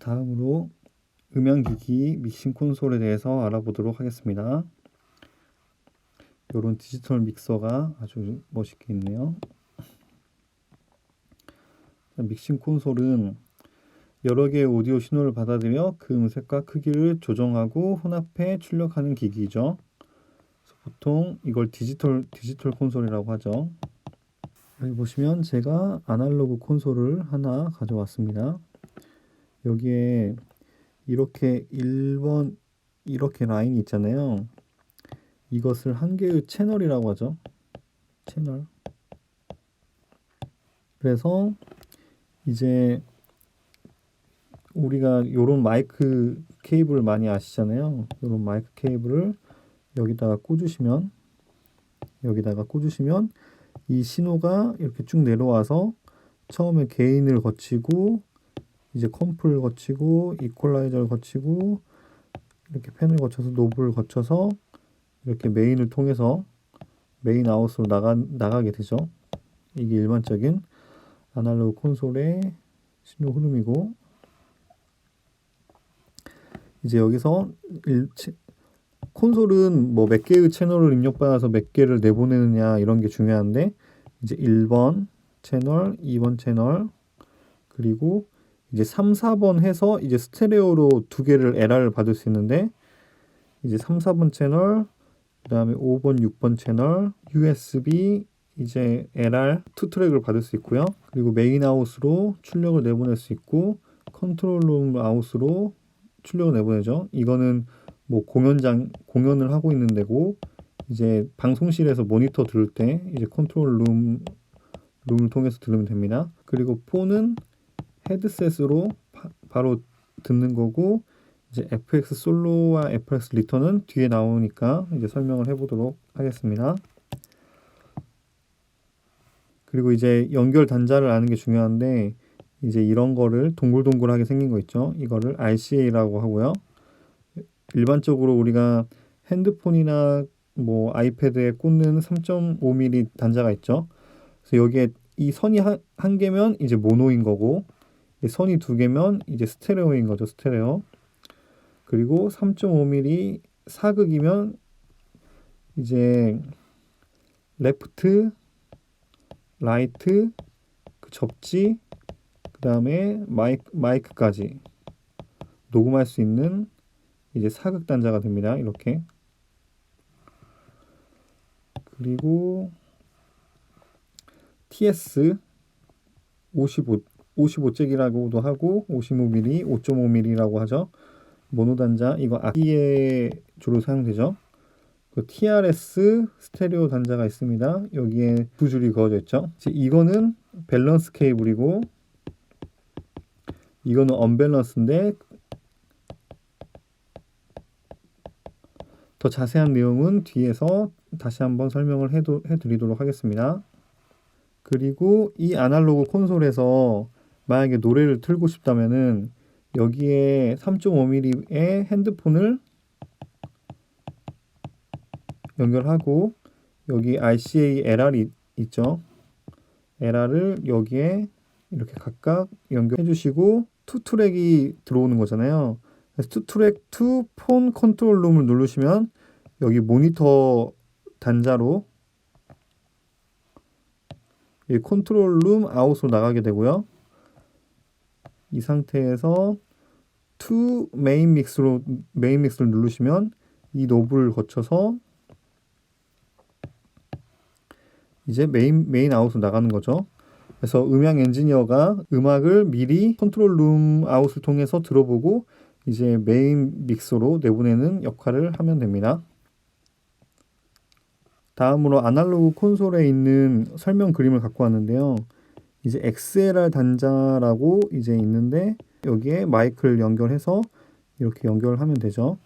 다음으로 음향기기 믹싱 콘솔에 대해서 알아보도록 하겠습니다. 이런 디지털 믹서가 아주 멋있게 있네요. 믹싱 콘솔은 여러 개의 오디오 신호를 받아들여 그 음색과 크기를 조정하고 혼합해 출력하는 기기죠. 보통 이걸 디지털 디지털 콘솔이라고 하죠. 여기 보시면 제가 아날로그 콘솔을 하나 가져왔습니다. 여기에 이렇게 1번 이렇게 라인이 있잖아요. 이것을 한 개의 채널이라고 하죠. 채널. 그래서 이제 우리가 요런 마이크 케이블 많이 아시잖아요. 요런 마이크 케이블을 여기다가 꽂으시면 여기다가 꽂으시면 이 신호가 이렇게 쭉 내려와서 처음에 게인을 거치고 이제 컴프를 거치고 이퀄라이저를 거치고 이렇게 펜을 거쳐서 노브를 거쳐서 이렇게 메인을 통해서 메인 아웃으로 나가, 나가게 되죠. 이게 일반적인 아날로그 콘솔의 신호 흐름이고 이제 여기서 일, 콘솔은 뭐 몇 개의 채널을 입력받아서 몇 개를 내보내느냐 이런 게 중요한데 이제 1번 채널, 2번 채널 그리고 이제 3, 4번 해서 이제 스테레오로 두 개를 LR을 받을 수 있는데 이제 3, 4번 채널 그다음에 5번, 6번 채널 USB 이제 LR 투 트랙을 받을 수 있고요. 그리고 메인 아웃으로 출력을 내보낼 수 있고 컨트롤 룸 아웃으로 출력을 내보내죠. 이거는 뭐 공연장 공연을 하고 있는 데고 이제 방송실에서 모니터 들을 때 이제 컨트롤 룸 룸을 통해서 들으면 됩니다. 그리고 폰은 헤드셋으로 바, 바로 듣는 거고 이제 FX 솔로와 FX 리턴은 뒤에 나오니까 이제 설명을 해보도록 하겠습니다. 그리고 이제 연결 단자를 아는 게 중요한데 이제 이런 거를 동글동글하게 생긴 거 있죠. 이거를 RCA라고 하고요. 일반적으로 우리가 핸드폰이나 뭐 아이패드에 꽂는 3.5mm 단자가 있죠. 그래서 여기에 이 선이 한, 한 개면 이제 모노인 거고 선이 두 개면 이제 스테레오인 거죠. 스테레오. 그리고 3.5mm 사극이면 이제 레프트, 라이트, 그 접지, 그 다음에 마이크, 마이크까지 녹음할 수 있는 이제 사극 단자가 됩니다. 이렇게. 그리고 TS 55 55잭이라고도 하고 55mm, 5.5mm라고 하죠. 모노 단자 이거 악기에 주로 사용되죠. 그 TRS 스테레오 단자가 있습니다. 여기에 두 줄이 그어져 있죠. 이거는 밸런스 케이블이고 이거는 언밸런스인데 더 자세한 내용은 뒤에서 다시 한번 설명을 해도, 해드리도록 하겠습니다. 그리고 이 아날로그 콘솔에서 만약에 노래를 틀고 싶다면은 여기에 3.5mm의 핸드폰을 연결하고 여기 RCA LR이 있죠. LR을 여기에 이렇게 각각 연결해 주시고 투 트랙이 들어오는 거잖아요. 투 트랙 투 폰 컨트롤 룸을 누르시면 여기 모니터 단자로 이 컨트롤 룸 아웃으로 나가게 되고요. 이 상태에서 to 메인 믹스로 메인 믹스를 누르시면 이 노브를 거쳐서 이제 메인 메인 아웃으로 나가는 거죠. 그래서 음향 엔지니어가 음악을 미리 컨트롤 룸 아웃을 통해서 들어보고 이제 메인 믹서로 내보내는 역할을 하면 됩니다. 다음으로 아날로그 콘솔에 있는 설명 그림을 갖고 왔는데요. 이제 XLR 단자라고 이제 있는데 여기에 마이크를 연결해서 이렇게 연결하면 되죠.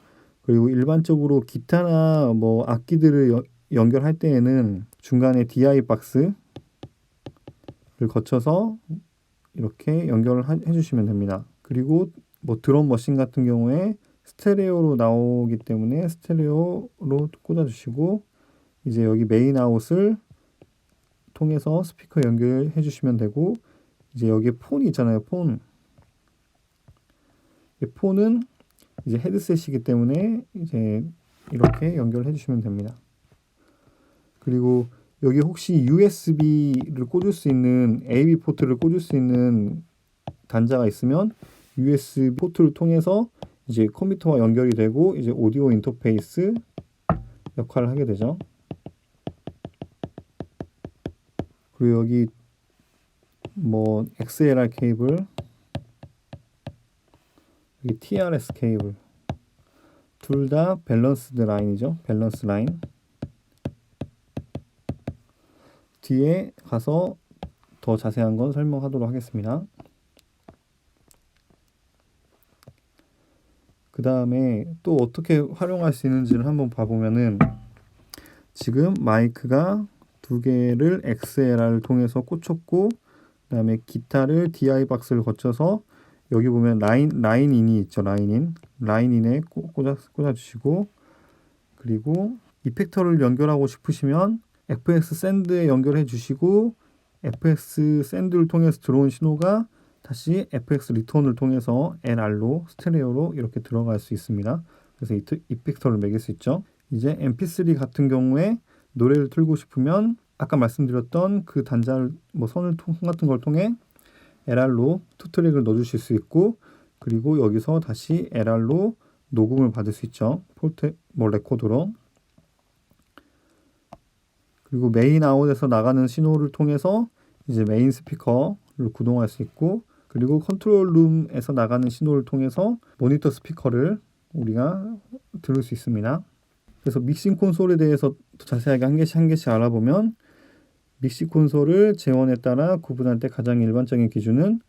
그리고 일반적으로 기타나 뭐 악기들을 여, 연결할 때에는 중간에 DI 박스를 거쳐서 이렇게 연결을 하, 해주시면 됩니다. 그리고 뭐 드럼 머신 같은 경우에 스테레오로 나오기 때문에 스테레오로 꽂아주시고 이제 여기 메인 아웃을 통해서 스피커 연결해 주시면 되고 이제 여기에 폰이 있잖아요 폰 폰은 이제 헤드셋이기 때문에 이제 이렇게 연결해 주시면 됩니다. 그리고 여기 혹시 USB를 꽂을 수 있는 AV 포트를 꽂을 수 있는 단자가 있으면 USB 포트를 통해서 이제 컴퓨터와 연결이 되고 이제 오디오 인터페이스 역할을 하게 되죠. 그리고 여기 뭐 XLR 케이블 여기 TRS 케이블 둘 다 밸런스드 라인이죠. 밸런스 라인 뒤에 가서 더 자세한 건 설명하도록 하겠습니다. 그 다음에 또 어떻게 활용할 수 있는지를 한번 봐보면은 지금 마이크가 두 개를 XLR을 통해서 꽂혔고 그 다음에 기타를 DI 박스를 거쳐서 여기 보면 라인 라인인이 있죠 라인인 라인인에 꽂아 꽂아 주시고 그리고 이펙터를 연결하고 싶으시면 FX 샌드에 연결해 주시고 FX 샌드를 통해서 들어온 신호가 다시 FX 리턴을 통해서 LR로 스테레오로 이렇게 들어갈 수 있습니다. 그래서 이펙터를 매길 수 있죠. 이제 MP3 같은 경우에 노래를 틀고 싶으면 아까 말씀드렸던 그 단자를 뭐 선을 통 같은 걸 통해 LR로 투 트랙을 넣어주실 수 있고 그리고 여기서 다시 LR로 녹음을 받을 수 있죠. 폴트 뭐 레코더로 그리고 메인 아웃에서 나가는 신호를 통해서 이제 메인 스피커를 구동할 수 있고 그리고 컨트롤 룸에서 나가는 신호를 통해서 모니터 스피커를 우리가 들을 수 있습니다. 그래서 믹싱 콘솔에 대해서 더 자세하게 한 개씩 한 개씩 알아보면 믹싱 콘솔을 재원에 따라 구분할 때 가장 일반적인 기준은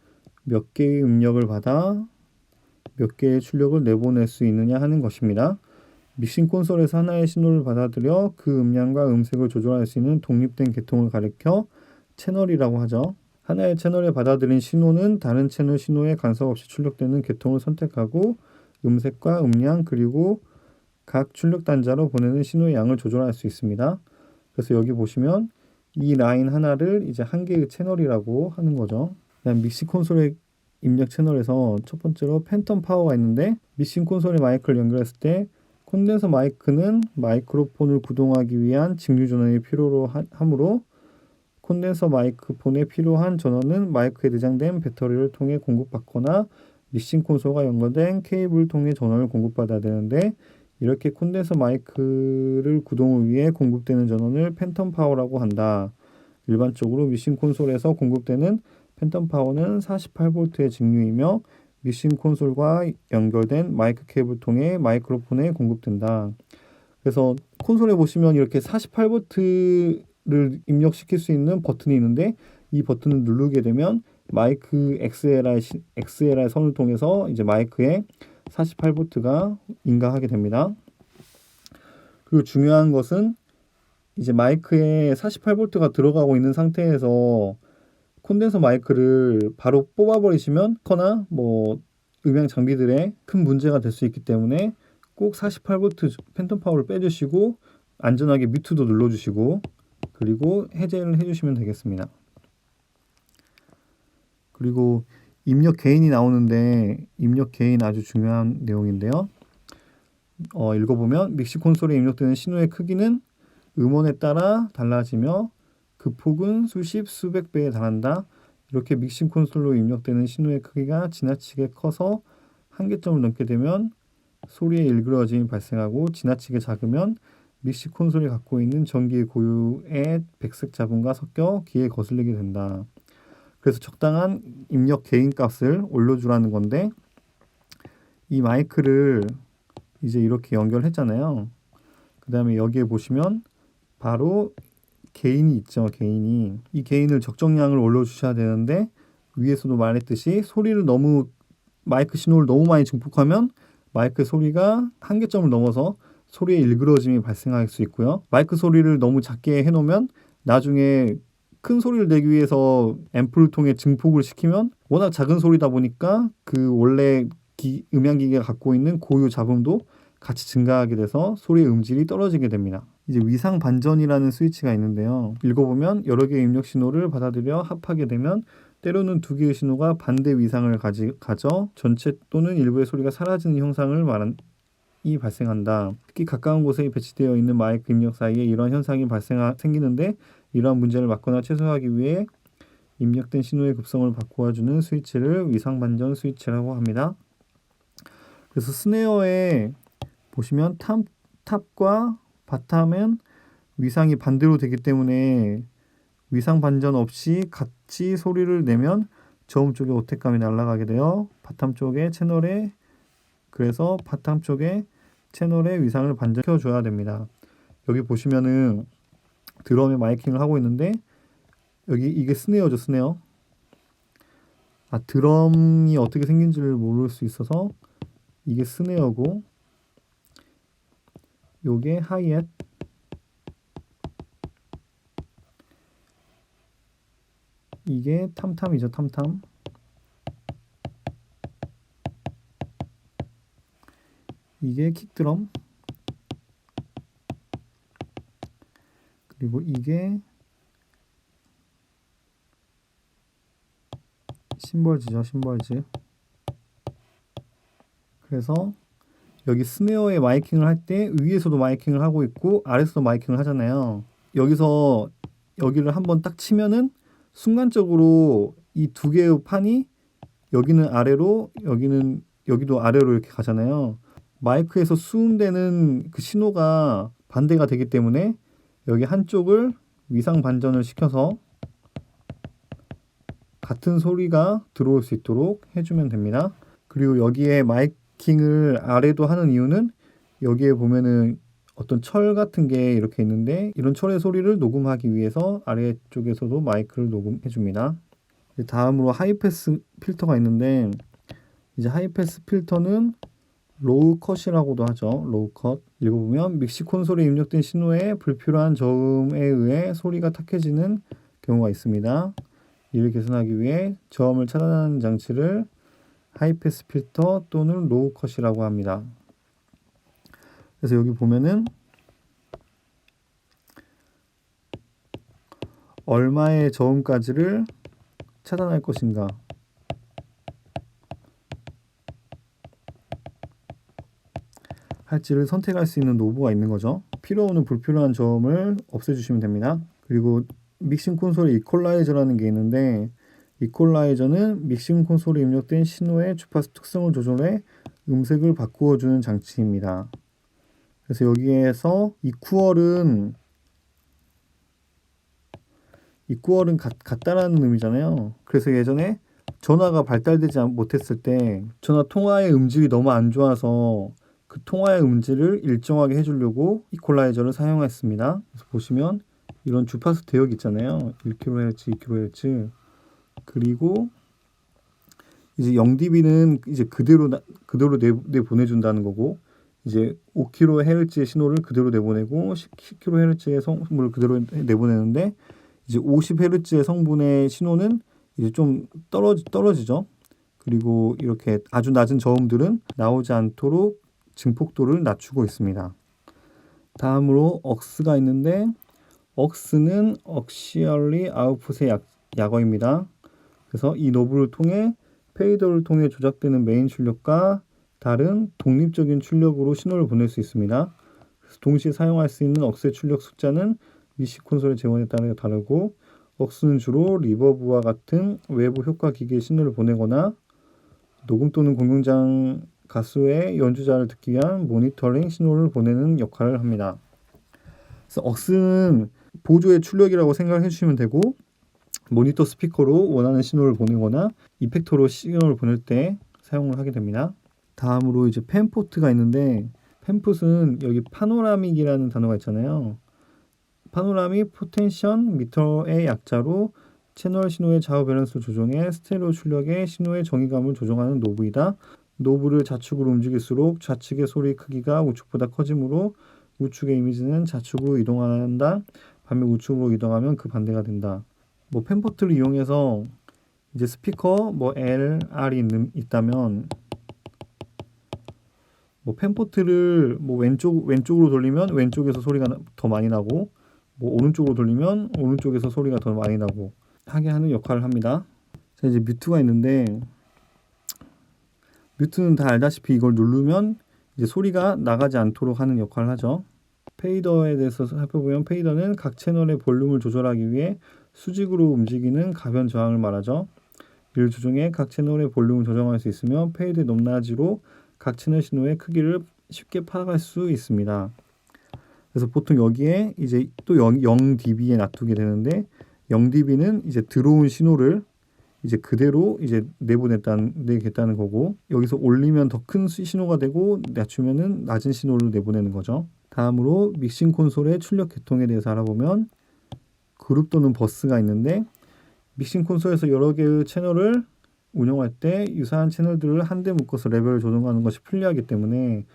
몇 개의 음력을 받아 몇 개의 출력을 내보낼 수 있느냐 하는 것입니다. 믹싱 콘솔에서 하나의 신호를 받아들여 그 음량과 음색을 조절할 수 있는 독립된 계통을 가리켜 채널이라고 하죠. 하나의 채널에 받아들인 신호는 다른 채널 신호에 간섭 없이 출력되는 계통을 선택하고 음색과 음량 그리고 각 출력 단자로 보내는 신호의 양을 조절할 수 있습니다. 그래서 여기 보시면 이 라인 하나를 이제 한 개의 채널이라고 하는 거죠. 그다음 믹시 콘솔의 입력 채널에서 첫 번째로 팬텀 파워가 있는데 믹싱 콘솔에 마이크를 연결했을 때 콘덴서 마이크는 마이크로폰을 구동하기 위한 직류 전원이 필요로 하므로 콘덴서 마이크폰에 필요한 전원은 마이크에 내장된 배터리를 통해 공급받거나 믹싱 콘솔과 연결된 케이블을 통해 전원을 공급받아야 되는데 이렇게 콘덴서 마이크를 구동을 위해 공급되는 전원을 팬텀 파워라고 한다. 일반적으로 믹싱 콘솔에서 공급되는 팬텀 파워는 48V의 직류이며 믹싱 콘솔과 연결된 마이크 케이블 통해 마이크로폰에 공급된다. 그래서 콘솔에 보시면 이렇게 48V를 입력시킬 수 있는 버튼이 있는데 이 버튼을 누르게 되면 마이크 XLR XLR 선을 통해서 이제 마이크에 48V가 인가하게 됩니다. 그리고 중요한 것은 이제 마이크에 48V가 들어가고 있는 상태에서 콘덴서 마이크를 바로 뽑아버리시면 커나 뭐 음향 장비들에 큰 문제가 될 수 있기 때문에 꼭 48V 팬텀 파워를 빼주시고 안전하게 뮤트도 눌러주시고 그리고 해제를 해주시면 되겠습니다. 그리고 입력 개인이 나오는데 입력 개인 아주 중요한 내용인데요. 어, 읽어보면 믹시 콘솔에 입력되는 신호의 크기는 음원에 따라 달라지며 그 폭은 수십 수백 배에 달한다. 이렇게 믹싱 콘솔로 입력되는 신호의 크기가 지나치게 커서 한계점을 넘게 되면 소리의 일그러짐이 발생하고 지나치게 작으면 믹시 콘솔이 갖고 있는 전기의 고유의 백색 자분과 섞여 귀에 거슬리게 된다. 그래서 적당한 입력 개인 값을 올려주라는 건데 이 마이크를 이제 이렇게 연결했잖아요. 그 다음에 여기에 보시면 바로 개인이 있죠. 개인이 이 개인을 적정량을 올려주셔야 되는데 위에서도 말했듯이 소리를 너무 마이크 신호를 너무 많이 증폭하면 마이크 소리가 한계점을 넘어서 소리의 일그러짐이 발생할 수 있고요. 마이크 소리를 너무 작게 해놓으면 나중에 큰 소리를 내기 위해서 앰프를 통해 증폭을 시키면 워낙 작은 소리다 보니까 그 원래 기, 음향기계가 갖고 있는 고유 잡음도 같이 증가하게 돼서 소리의 음질이 떨어지게 됩니다. 이제 위상 반전이라는 스위치가 있는데요. 읽어보면 여러 개의 입력 신호를 받아들여 합하게 되면 때로는 두 개의 신호가 반대 위상을 가지, 가져 전체 또는 일부의 소리가 사라지는 현상을 말한 이 발생한다. 특히 가까운 곳에 배치되어 있는 마이크 입력 사이에 이러한 현상이 발생 생기는데 이러한 문제를 막거나 최소화하기 위해 입력된 신호의 급성을 바꾸어주는 스위치를 위상 반전 스위치라고 합니다. 그래서 스네어에 보시면 탑, 탑과 바텀은 위상이 반대로 되기 때문에 위상 반전 없이 같이 소리를 내면 저음 쪽에 오택감이 날아가게 되어 바텀 쪽에 채널에 그래서 바텀 쪽에 채널의 위상을 반전시켜 줘야 됩니다. 여기 보시면은 드럼에 마이킹을 하고 있는데 여기 이게 스네어죠 스네어. 아 드럼이 어떻게 생긴지를 모를 수 있어서 이게 스네어고 요게 하이햇 이게 탐탐이죠 탐탐. 이게 킥드럼 그리고 이게 심벌즈죠 심벌즈 그래서 여기 스네어에 마이킹을 할 때 위에서도 마이킹을 하고 있고 아래서도 마이킹을 하잖아요. 여기서 여기를 한번 딱 치면은 순간적으로 이 두 개의 판이 여기는 아래로 여기는 여기도 아래로 이렇게 가잖아요. 마이크에서 수음되는 그 신호가 반대가 되기 때문에 여기 한쪽을 위상 반전을 시켜서 같은 소리가 들어올 수 있도록 해주면 됩니다. 그리고 여기에 마이킹을 아래도 하는 이유는 여기에 보면은 어떤 철 같은 게 이렇게 있는데 이런 철의 소리를 녹음하기 위해서 아래쪽에서도 마이크를 녹음해 줍니다. 다음으로 하이패스 필터가 있는데 이제 하이패스 필터는 로우 컷이라고도 하죠. 로우 컷. 읽어보면 믹시 콘솔에 입력된 신호에 불필요한 저음에 의해 소리가 탁해지는 경우가 있습니다. 이를 개선하기 위해 저음을 차단하는 장치를 하이패스 필터 또는 로우 컷이라고 합니다. 그래서 여기 보면은 얼마의 저음까지를 차단할 것인가 할지를 선택할 수 있는 노브가 있는 거죠. 필요 없는 불필요한 저음을 없애주시면 됩니다. 그리고 믹싱 콘솔에 이퀄라이저라는 게 있는데 이퀄라이저는 믹싱 콘솔에 입력된 신호의 주파수 특성을 조절해 음색을 바꾸어 주는 장치입니다. 그래서 여기에서 이퀄은 이퀄은 같, 같다라는 의미잖아요. 그래서 예전에 전화가 발달되지 못했을 때 전화 통화의 음질이 너무 안 좋아서 그 통화의 음질을 일정하게 해주려고 이퀄라이저를 사용했습니다. 그래서 보시면 이런 주파수 대역 있잖아요. 1kHz, 2kHz. 그리고 이제 0dB는 이제 그대로 그대로 내, 내 보내준다는 거고 이제 5kHz의 신호를 그대로 내보내고 10kHz의 성분을 그대로 내보내는데 이제 50Hz의 성분의 신호는 이제 좀 떨어지, 떨어지죠. 그리고 이렇게 아주 낮은 저음들은 나오지 않도록 증폭도를 낮추고 있습니다. 다음으로 억스가 있는데 억스는 auxiliary output의 약, 약어입니다. 그래서 이 노브를 통해 페이더를 통해 조작되는 메인 출력과 다른 독립적인 출력으로 신호를 보낼 수 있습니다. 동시에 사용할 수 있는 억스의 출력 숫자는 미시 콘솔의 재원에 따라 다르고 억스는 주로 리버브와 같은 외부 효과 기기에 신호를 보내거나 녹음 또는 공연장 가수의 연주자를 듣기 위한 모니터링 신호를 보내는 역할을 합니다. 그래서 억스는 보조의 출력이라고 생각해 주시면 되고 모니터 스피커로 원하는 신호를 보내거나 이펙터로 시그널을 보낼 때 사용을 하게 됩니다. 다음으로 이제 펜포트가 있는데 펜풋은 여기 파노라믹이라는 단어가 있잖아요. 파노라믹 포텐션 미터의 약자로 채널 신호의 좌우 밸런스 조정해 스테레오 출력의 신호의 정의감을 조정하는 노브이다. 노브를 좌측으로 움직일수록 좌측의 소리 크기가 우측보다 커지므로 우측의 이미지는 좌측으로 이동한다. 반면 우측으로 이동하면 그 반대가 된다. 뭐 펜포트를 이용해서 이제 스피커 뭐 L, R이 있는, 있다면 뭐 펜포트를 뭐 왼쪽 왼쪽으로 돌리면 왼쪽에서 소리가 더 많이 나고 뭐 오른쪽으로 돌리면 오른쪽에서 소리가 더 많이 나고 하게 하는 역할을 합니다. 자 이제 뮤트가 있는데 뮤트는 다 알다시피 이걸 누르면 이제 소리가 나가지 않도록 하는 역할을 하죠. 페이더에 대해서 살펴보면 페이더는 각 채널의 볼륨을 조절하기 위해 수직으로 움직이는 가변 저항을 말하죠. 이를 조정해 각 채널의 볼륨을 조정할 수 있으며 페이드의 높낮이로 각 채널 신호의 크기를 쉽게 파악할 수 있습니다. 그래서 보통 여기에 이제 또 0, 0dB에 놔두게 되는데 0dB는 이제 들어온 신호를 이제 그대로 이제 내보냈다는 내겠다는 거고 여기서 올리면 더 큰 신호가 되고 낮추면은 낮은 신호를 내보내는 거죠. 다음으로 믹싱 콘솔의 출력 계통에 대해서 알아보면 그룹 또는 버스가 있는데 믹싱 콘솔에서 여러 개의 채널을 운영할 때 유사한 채널들을 한데 묶어서 레벨을 조정하는 것이 편리하기 때문에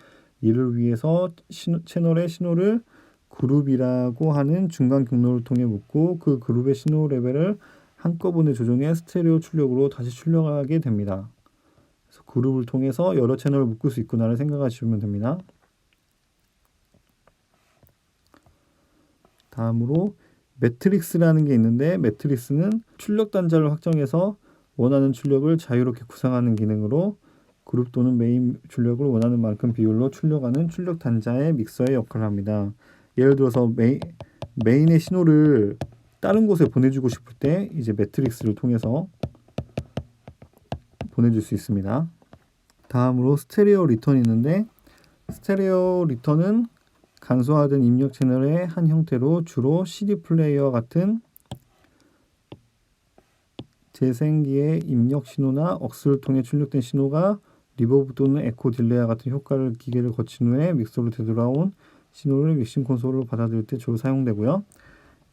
이를 위해서 신호, 채널의 신호를 그룹이라고 하는 중간 경로를 통해 묶고 그 그룹의 신호 레벨을 한꺼번에 조정해 스테레오 출력으로 다시 출력하게 됩니다. 그래서 그룹을 통해서 여러 채널을 묶을 수 있구나를 생각하시면 됩니다. 다음으로 매트릭스라는 게 있는데 매트릭스는 출력 단자를 확정해서 원하는 출력을 자유롭게 구성하는 기능으로 그룹 또는 메인 출력을 원하는 만큼 비율로 출력하는 출력 단자의 믹서의 역할을 합니다. 예를 들어서 메인, 메인의 신호를 다른 곳에 보내주고 싶을 때 이제 매트릭스를 통해서 보내줄 수 있습니다. 다음으로 스테레오 리턴이 있는데 스테레오 리턴은 간소화된 입력 채널의 한 형태로 주로 CD 플레이어 같은 재생기의 입력 신호나 억스를 통해 출력된 신호가 리버브 또는 에코 딜레이와 같은 효과를 기계를 거친 후에 믹서로 되돌아온 신호를 믹싱 콘솔로 받아들일 때 주로 사용되고요.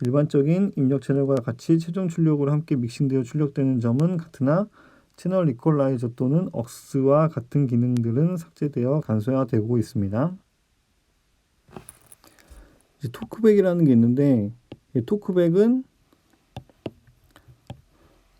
일반적인 입력 채널과 같이 최종 출력으로 함께 믹싱되어 출력되는 점은 같으나 채널 이퀄라이저 또는 억스와 같은 기능들은 삭제되어 간소화되고 있습니다. 토크백이라는 게 있는데 이 토크백은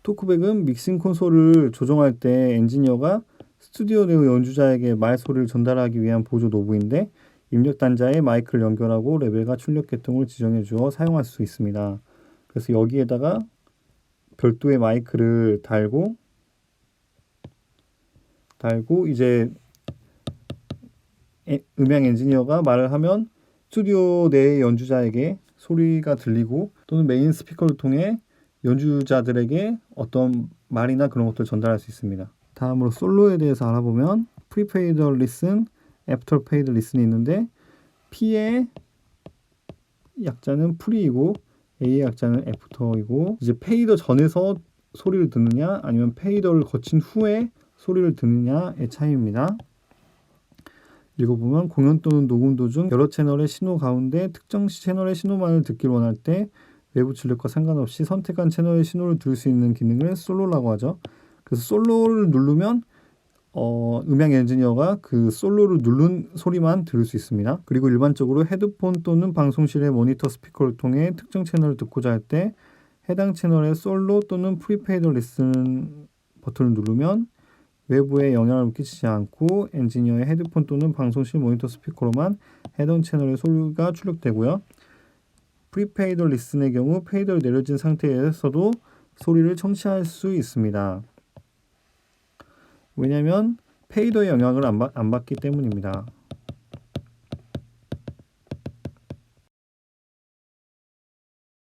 토크백은 믹싱 콘솔을 조정할 때 엔지니어가 스튜디오 내의 연주자에게 말 소리를 전달하기 위한 보조 노브인데 입력 단자에 마이크를 연결하고 레벨과 출력 계통을 지정해 주어 사용할 수 있습니다. 그래서 여기에다가 별도의 마이크를 달고 달고 이제 음향 엔지니어가 말을 하면 스튜디오 내 연주자에게 소리가 들리고 또는 메인 스피커를 통해 연주자들에게 어떤 말이나 그런 것들을 전달할 수 있습니다. 다음으로 솔로에 대해서 알아보면 프리페이드 리슨, 애프터 페이드 리슨이 있는데 P의 약자는 프리이고 A의 약자는 애프터이고 이제 페이더 전에서 소리를 듣느냐 아니면 페이더를 거친 후에 소리를 듣느냐의 차이입니다. 읽어보면 공연 또는 녹음 도중 여러 채널의 신호 가운데 특정 채널의 신호만을 듣길 원할 때 외부 출력과 상관없이 선택한 채널의 신호를 들을 수 있는 기능을 솔로라고 하죠. 그래서 솔로를 누르면 어, 음향 엔지니어가 그 솔로를 누른 소리만 들을 수 있습니다. 그리고 일반적으로 헤드폰 또는 방송실의 모니터 스피커를 통해 특정 채널을 듣고자 할 때 해당 채널의 솔로 또는 프리페이드 리슨 버튼을 누르면 외부에 영향을 끼치지 않고 엔지니어의 헤드폰 또는 방송실 모니터 스피커로만 해당 채널의 소리가 출력되고요. 프리페이드 리슨의 경우 페이더를 내려진 상태에서도 소리를 청취할 수 있습니다. 왜냐하면 페이더의 영향을 안, 받, 안 받기 때문입니다.